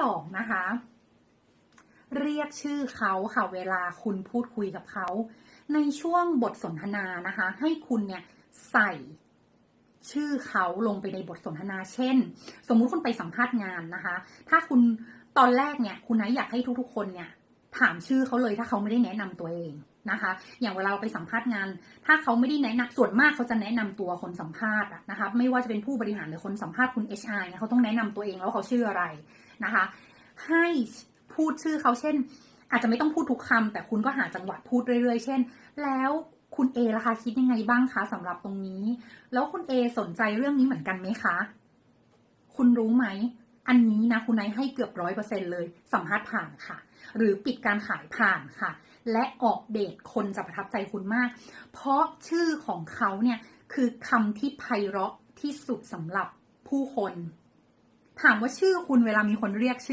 สองนะคะ เรียกชื่อเขาค่ะเวลาคุณพูดคุยกับเขา ในช่วงบทสนทนานะคะ ให้คุณเนี่ยใส่ชื่อเขาลงไปในบทสนทนาเช่น สมมุติคุณไปสัมภาษณ์งานนะคะ ถ้าคุณตอนแรกเนี่ย คุณไนท์อยากให้ทุกๆ คนเนี่ย ถามชื่อเขาเลยถ้าเขาไม่ได้แนะนำตัวเองนะคะ อย่างเวลาเราไปสัมภาษณ์งาน ถ้าเขาไม่ได้แนะนำส่วนมากเขาจะแนะนำตัวคนสัมภาษณ์อะนะคะ ไม่ว่าจะเป็นผู้บริหารหรือคนสัมภาษณ์คุณ HR เนี่ยเขาต้องแนะนำตัวเองแล้วเขาชื่ออะไรนะคะ ให้พูดชื่อเขาเช่น อาจจะไม่ต้องพูดทุกคำแต่คุณก็หาจังหวะพูดเรื่อยๆ เช่น แล้วคุณเอล่ะคะคิดยังไงบ้างคะสำหรับตรงนี้ แล้วคุณเอสนใจเรื่องนี้เหมือนกันไหมคะ คุณรู้ไหม อันนี้นะคุณนายให้เกือบร้อยเปอร์เซ็นเลย สัมภาษณ์ผ่านค่ะ หรือปิดการขายผ่านค่ะ และออกเดทคนจะประทับใจคุณมาก เพราะชื่อของเขาเนี่ยคือคำที่ไพเราะที่สุดสำหรับผู้คน ถามว่าชื่อคุณเวลามีคนเรียกชื่อ